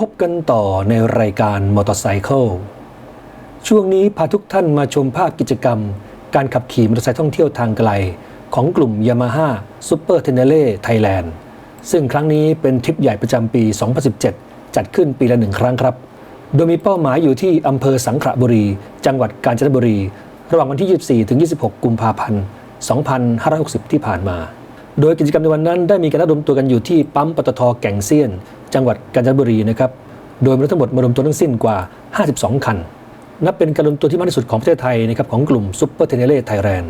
พบกันต่อในรายการมอเตอร์ไซค์ช่วงนี้พาทุกท่านมาชมภาพกิจกรรม การขับขี่มอเตอร์ไซค์ท่องเที่ยวทางไกล ของกลุ่ม Yamaha Super t e n e r e Thailand ซึ่งครั้งนี้เป็นทริปใหญ่ประจำปี 2017 จัดขึ้นปีละหนึ่งครั้งครับ โดยมีเป้าหมายอยู่ที่อำเภอสังขละบุรี จังหวัดกาญจนบุรี ระหว่างวันที่ 24 ถึง 26 กุมภาพันธ์ 2560 ที่ผ่านมา โดยกิจกรรมในวันนั้นได้มีการนัดรวมตัวกันอยู่ที่ปั๊มปตทแก่งเซียน จังหวัดกาญจนบุรีนะครับโดยมีรถทั้งหมดมารวมตัวทั้งสิ้นกว่า 52 คัน นับเป็นการรวมตัวที่มากที่สุดของประเทศไทยนะครับของกลุ่ม Super t e n e r e Thailand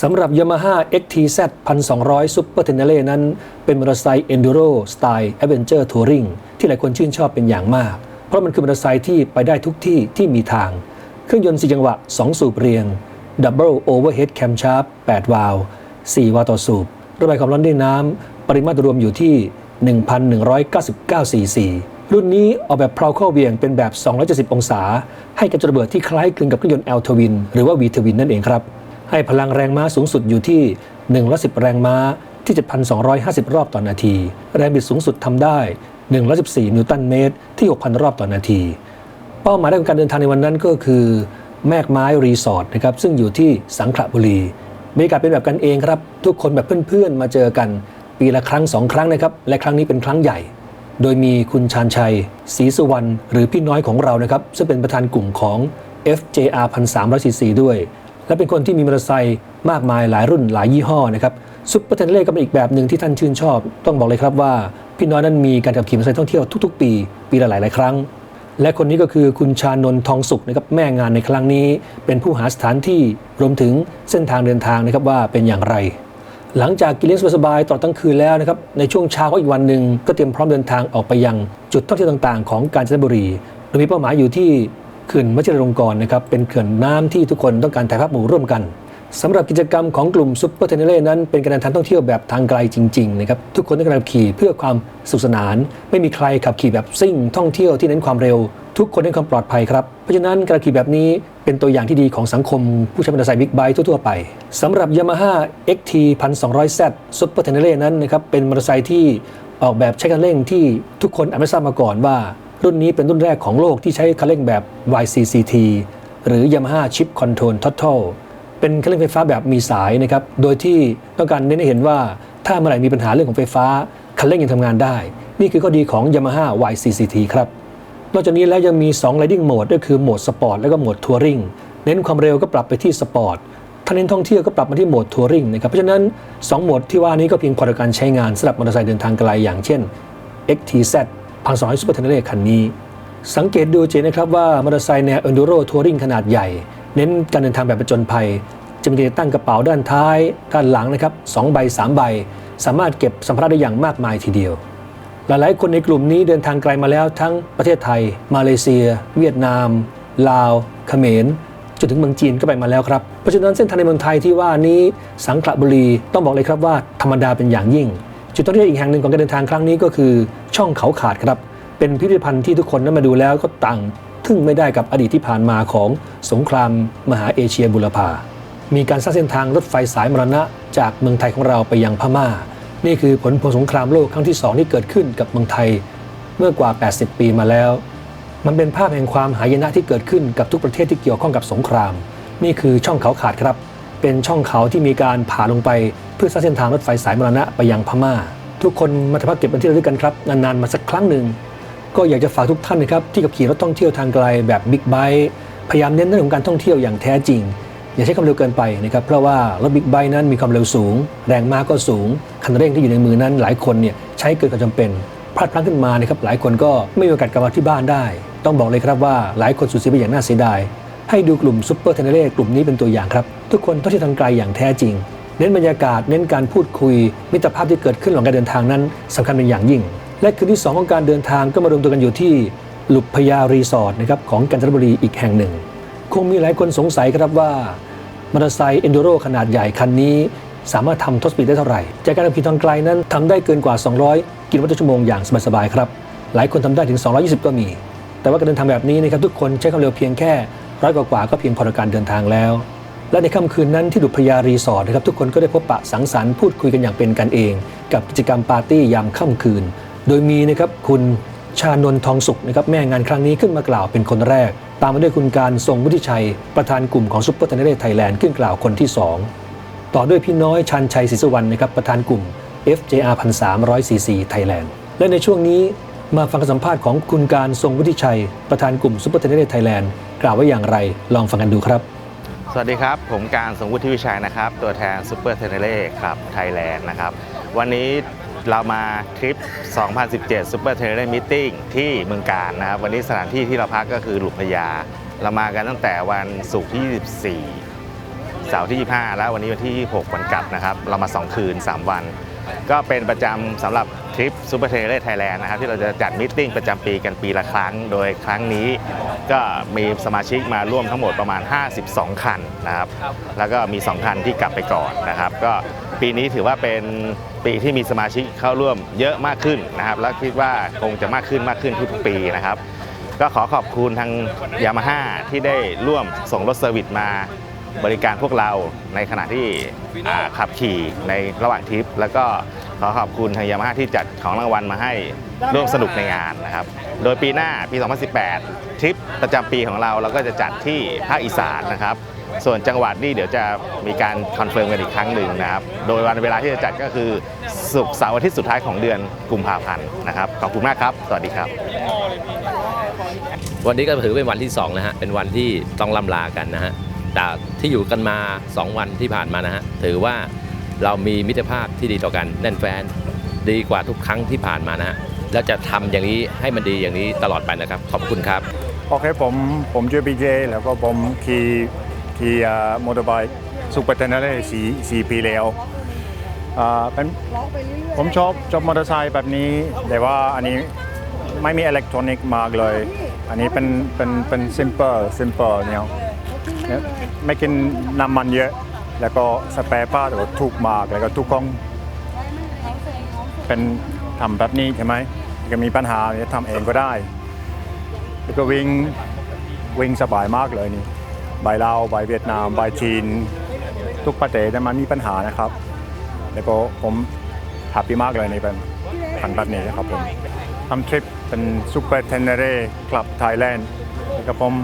สำหรับ Yamaha XTZ 1200 Super t e n e r e นั้น เป็นมอเตอร์ไซค์ Enduro สไตล์ Adventure Touring ที่หลายคนชื่นชอบเป็นอย่างมาก เพราะมันคือมอเตอร์ไซค์ที่ไปได้ทุกที่ที่มีทาง เครื่องยนต์ 4 จังหวะ 2 สูบเรียง Double Overhead Camshaft 8 วาล์ว4วาล์วต่อสูบ ระบายความร้อนด้วยน้ำปริมาตรรวมอยู่ที่ 1,199 cc รุ่นนี้ออกแบบเพลาเข้าเวียงเป็นแบบ 270 องศา ให้กับจรระเบิดที่คล้ายคลึงกับเครื่องยนต์ L Twin หรือว่า V Twin นั่นเองครับ ให้พลังแรงม้าสูงสุดอยู่ที่ 110 แรงม้าที่ 7,250 รอบต่อนาที แรงบิดสูงสุดทำได้ 114 นิวตันเมตรที่ 6,000 รอบต่อนาที เป้าหมายของการเดินทางในวันนั้นก็คือ แมกไม้รีสอร์ทนะครับซึ่งอยู่ที่สังขละบุรี บรรยากาศเป็นแบบกันเองครับ ทุกคนแบบเพื่อนๆ มาเจอกัน ปีละครั้งสองครั้งนะครับ และครั้งนี้เป็นครั้งใหญ่ โดยมีคุณชาญชัยศรีสุวรรณหรือพี่น้อยของเรานะครับ ซึ่งเป็นประธานกลุ่มของ FJR 1300 cc ด้วย และเป็นคนที่มีมอเตอร์ไซค์มากมายหลายรุ่นหลายยี่ห้อนะครับซุปเปอร์เทนเล่ก็เป็นอีกแบบหนึ่งที่ท่านชื่นชอบ ต้องบอกเลยครับว่า พี่น้อยนั้นมีการขับขี่มอเตอร์ไซค์ท่องเที่ยวทุกๆ ปี ปีละหลายหลายๆครั้ง และคนนี้ก็คือคุณชานนท์ทองสุขนะครับแม่งานในครั้งนี้ เป็นผู้หาสถานที่รวมถึงเส้นทางเดินทางนะครับว่าเป็นอย่างไร หลังจากกินเลี้ยงสบายๆตลอดทั้งคืนแล้วนะครับในช่วงเช้าของอีกวันหนึ่งก็เตรียมพร้อมเดินทางออกไปยังจุดท่องเที่ยวต่างๆ ของกาญจนบุรีโดยมีเป้าหมายอยู่ที่เขื่อนมัจจรลงกรณ์นะครับเป็นเขื่อนน้ำที่ทุกคนต้องการถ่ายภาพหมู่ร่วมกัน สำหรับกิจกรรมของกลุ่มซุปเปอร์เทนเนเล่นั้นเป็นการเดินทางท่องเที่ยวแบบทางไกลจริงๆนะครับทุกคนต้องการขับขี่เพื่อความสุขสนาน ไม่มีใครขับขี่แบบซิ่งท่องเที่ยวที่เน้นความเร็ว ทุกคนเน้นความปลอดภัยครับ เพราะฉะนั้นการขี่แบบนี้เป็นตัวอย่างที่ดีของสังคม ผู้ใช้มอเตอร์ไซค์บิ๊กไบค์ทั่วๆไปสำหรับ Yamaha XT 1200Z Super t e n e r e นั้นนะครับเป็นมอเตอร์ไซค์ที่ออกแบบใช้คันเร่งที่ทุกคนอาจไม่ทราบมาก่อนว่า รุ่นนี้เป็นรุ่นแรกของโลกที่ใช้คันเร่งแบบ YCCT หรือ Yamaha Chip Control Total เป็นเครื่องไฟฟ้าแบบมีสายนะครับ โดยที่ต้องการเน้นให้เห็นว่าถ้าเมื่อไหร่มีปัญหาเรื่องของไฟฟ้าคันเร่งยังทำงานได้ นี่คือข้อดีของ Yamaha YCCT ครับ นอกจากนี้แล้วยังมี 2 Riding Mode ก็คือโหมดสปอร์ตและก็โหมดทัวริงเน้นความเร็วก็ปรับไปที่สปอร์ตถ้าเน้นท่องเที่ยวก็ปรับมาที่โหมดทัวริงนะครับ เพราะฉะนั้น 2 โหมดที่ว่านี้ก็เพียงพอต่อการใช้งานสำหรับมอเตอร์ไซค์เดินทางไกลอย่างเช่น XTZ 1200 Super t e n e r คันนี้ สังเกตดูเจนะครับว่ามอเตอร์ไซค์แนว Enduro Touring ขนาดใหญ่ เน้นการเดินทางแบบประจนภัย จะมีติดตั้งกระเป๋าด้านท้าย ด้านหลังนะครับ2ใบ3ใบ สามารถเก็บสัมภาระได้อย่างมากมายทีเดียว หลายๆ คนในกลุ่มนี้เดินทางไกลมาแล้วทั้งประเทศไทย มาเลเซีย เวียดนาม ลาวเขมรจนถึงเมืองจีนก็ไปมาแล้วครับ เพราะฉะนั้นเส้นทางในเมืองไทยที่ว่านี้สังขละบุรีต้องบอกเลยครับว่าธรรมดาเป็นอย่างยิ่ง จุดท่องเที่ยวอีกแห่งหนึ่งของการเดินทางครั้งนี้ก็คือ ช่องเขาขาดครับ เป็นพิพิธภัณฑ์ที่ทุกคนนั้นมาดูแล้วก็ต่างทึ่งไม่ได้กับอดีตที่ผ่านมาของสงครามมหาเอเชียบุรพา มีการสร้างเส้นทางรถไฟสายมรณะ จากเมืองไทยของเราไปยังพม่า นี่คือผลพวงสงครามโลกครั้งที่2ที่เกิดขึ้นกับเมืองไทยเมื่อกว่า 80 ปีมาแล้ว มันเป็นภาพแห่งความหายนะที่เกิดขึ้นกับทุกประเทศที่เกี่ยวข้องกับสงคราม นี่คือช่องเขาขาดครับ เป็นช่องเขาที่มีการผ่าลงไปเพื่อสร้างเส้นทางรถไฟสายมรณะไปยังพม่า ทุกคนมาถ่ายภาพเก็บเป็นที่ระลึกกันครับนานๆมาสักครั้งหนึ่งก็อยากจะฝากทุกท่านนะครับที่ขับขี่รถท่องเที่ยวทางไกลแบบบิ๊กไบค์พยายามเน้นเรื่องของการท่องเที่ยวอย่างแท้จริง อย่าใช้ความเร็วเกินไปนะครับเพราะว่ารถบิ๊กไบค์นั้นมีความเร็วสูง แรงม้าก็สูง คันเร่งที่อยู่ในมือนั้น หลายคนเนี่ยใช้เกินความจำเป็นพลาดพลั้งขึ้นมานะครับหลายคนก็ไม่มีโอกาสกลับมาที่บ้านได้ ต้องบอกเลยครับว่าหลายคนสูญเสียไปอย่างน่าเสียดาย ให้ดูกลุ่มซุปเปอร์เทนเนเร่กลุ่มนี้เป็นตัวอย่างครับ ทุกคนต้องที่ทางไกลอย่างแท้จริง เน้นบรรยากาศเน้นการพูดคุย มิตรภาพที่เกิดขึ้นหลังการเดินทางนั้นสำคัญเป็นอย่างยิ่ง และคืนที่ 2 ของการเดินทางก็มารวมตัวกันอยู่ที่หลุบพยารีสอร์ทนะครับของกาญจนบุรีอีกแห่งหนึ่ง คงมีหลายคนสงสัยครับว่า มอเตอร์ไซค์เอนดูโรขนาดใหญ่คันนี้สามารถทำท็อปสปีดได้เท่าไหร่ จากการขับขี่ทางไกลนั้นทำได้เกินกว่า 200 กิโลเมตรต่อชั่วโมงอย่างสบายๆครับ หลายคนทำได้ถึง 220 ก็มี แต่ว่าการเดินทางแบบนี้นะครับทุกคนใช้ความเร็วเพียงแค่ร้อยกว่าก็เพียงพอต่อการเดินทางแล้ว และในค่ำคืนนั้นที่ดุพยารีสอร์ทนะครับทุกคนก็ได้พบปะสังสรรค์พูดคุยกันอย่างเป็นกันเอง กับกิจกรรมปาร์ตี้ยามค่ำคืน โดยมีนะครับคุณชานนทองสุขนะครับแม่งานครั้งนี้ขึ้นมากล่าวเป็นคนแรก ตามมาด้วยคุณการทรงวุฒิชัย ประธานกลุ่มของซุปเปอร์เทนเนอร์ไทยแลนด์ขึ้นกล่าวคนที่ 2 ต่อด้วยพี่น้อยชันชัยศรีสุวรรณนะครับประธานกลุ่ม FJR 1300 cc ไทยแลนด์และในช่วงนี้มาฟังสัมภาษณ์ของคุณการทรงวุฒิชัย ประธานกลุ่มซุปเปอร์เทนเนอร์ไทยแลนด์กล่าวว่าอย่างไร ลองฟังกันดูครับ สวัสดีครับ ผมการสงวุฒิวิชัยนะครับ ตัวแทนซูเปอร์เทเนเล่ครับไทยแลนด์นะครับ วันนี้ เรามาทริป 2017 Super t e n e r Meeting ที่เมืองการนะครับ วันนี้สถานที่ที่เราพักก็คือหลุมพญาเรามากันตั้งแต่วันศุกร์ที่ 24 เสาร์ที่ 25 แล้ววันนี้วันที่26วันกลับนะครับ เรามา 2 คืน 3 วัน ก็เป็นประจำสำหรับทริปซูเปอร์เทเลไทยแลนด์นะครับที่เราจะจัดมิทติ้งประจำปีกันปีละครั้ง โดยครั้งนี้ก็มีสมาชิกมาร่วมทั้งหมดประมาณ 52 คันนะครับแล้วก็มี 2 คันที่กลับไปก่อนนะครับ ก็ปีนี้ถือว่าเป็นปีที่มีสมาชิกเข้าร่วมเยอะมากขึ้นนะครับแล้วคิดว่าคงจะมากขึ้นมากขึ้นทุกๆปีนะครับ ก็ขอขอบคุณทางยามาฮ่าที่ได้ร่วมส่งรถเซอร์วิสมา บริการพวกเราในขณะที่อ่าขับขี่ในระหว่างทริป แล้วก็ขอขอบคุณทางยามาฮ่าที่จัดของรางวัลมาให้ร่วมสนุกในงานนะครับ โดยปีหน้าปี 2018 ทริปประจำปีของเราเราก็จะจัดที่ภาคอีสานนะครับ ส่วนจังหวัดนี่เดี๋ยวจะมีการคอนเฟิร์มกันอีกครั้งหนึ่งนะครับ โดยวันเวลาที่จะจัดก็คือศุกร์เสาร์อาทิตย์สุดท้ายของเดือนกุมภาพันธ์นะครับขอบคุณมากครับ สวัสดีครับ วันนี้ก็ถือเป็นวันที่2นะฮะเป็นวันที่ต้องล่ำลากันนะฮะแต่ ที่อยู่กันมา 2 วันที่ผ่านมานะฮะถือว่าเรามีมิตรภาพที่ดีต่อกันแน่นแฟนดีกว่าทุกครั้งที่ผ่านมานะฮะแล้วจะทำอย่างนี้ให้มันดีอย่างนี้ตลอดไปนะครับ ขอบคุณครับ โอเคผมผมชื่อพีเจแล้วก็ผมขี่ขี่มอเตอร์ไบค์ซูเปอร์เทนเนอร์สี่สี่ปีแล้วอ่าเป็นผมชอบชอบมอเตอร์ไซค์แบบนี้ แต่ว่าอันนี้ไม่มีอิเล็กทรอนิกส์มากเลย อันนี้เป็นเป็นเป็นซิมเปิลซิมเปิลเนี่ยเนี่ย ไม่กินน้ำมันเยอะ แล้วก็สเปรย์ป้าแต่ว่าถูกมากแล้วก็ทุกกองเป็นทำแบบนี้ใช่ไหมก็มีปัญหาเนี่ยทำเองก็ได้ แล้วก็วิ่งวิ่งสบายมากเลยนี่ใบลาวใบเวียดนามใบจีน ทุกประเทศเนี่มันมีปัญหานะครับ แล้วก็ผมแฮปปี้มากเลยในเป็นขันแบบนี้นะครับผมทำทริปเป็นซูเปอร์เทนเนเร่คลับไทยแลนด์แล้วก็ผม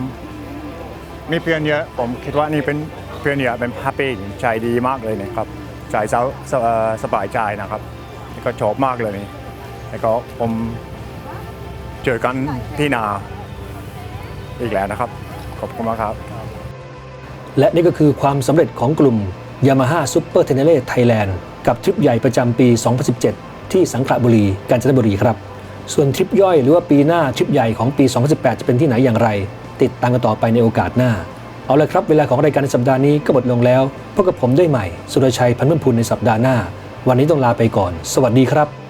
มีเพื่อนเยอะผมคิดว่านี่เป็นเพื่อนเยอะเป็นแฮปปี้ใจดีมากเลยนะครับใจเศร้าสสบายใจนะครับก็ชอบมากเลยนี่แล้วก็ผมเจอกันที่นาอีกแล้วนะครับ ขอบคุณมากครับ และนี่ก็คือความสำเร็จของกลุ่ม Yamaha Super t e n e r e Thailand กับทริปใหญ่ประจำปี 2017 ที่สังขละบุรี กาญจนบุรีครับ ส่วนทริปย่อยหรือว่าปีหน้าทริปใหญ่ของปี 2018 จะเป็นที่ไหนอย่างไร ติดตามกันต่อไปในโอกาสหน้า เอาละครับเวลาของรายการในสัปดาห์นี้ก็หมดลงแล้วพบกับผมได้ใหม่ สุรชัยพันธุ์พุนในสัปดาห์หน้า วันนี้ต้องลาไปก่อน สวัสดีครับ